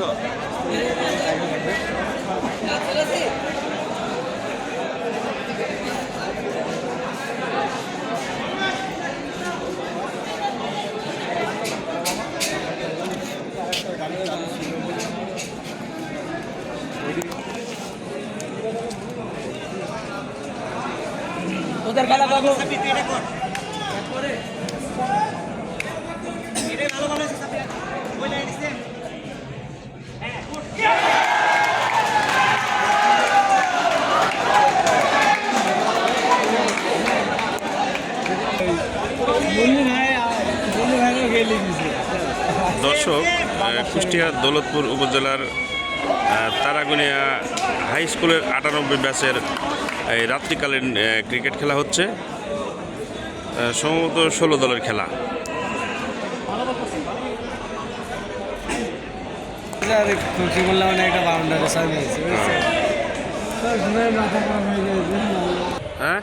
একশো ওদের খেলা পাবো দর্শক আহ, কুষ্টিয়া দৌলতপুর উপজেলার তারাগুনিয়া হাই স্কুলের আটানব্বই ব্যাচের এই রাত্রিকালীন ক্রিকেট খেলা হচ্ছে। সম্ভবত ষোলো দলের খেলা। হ্যাঁ?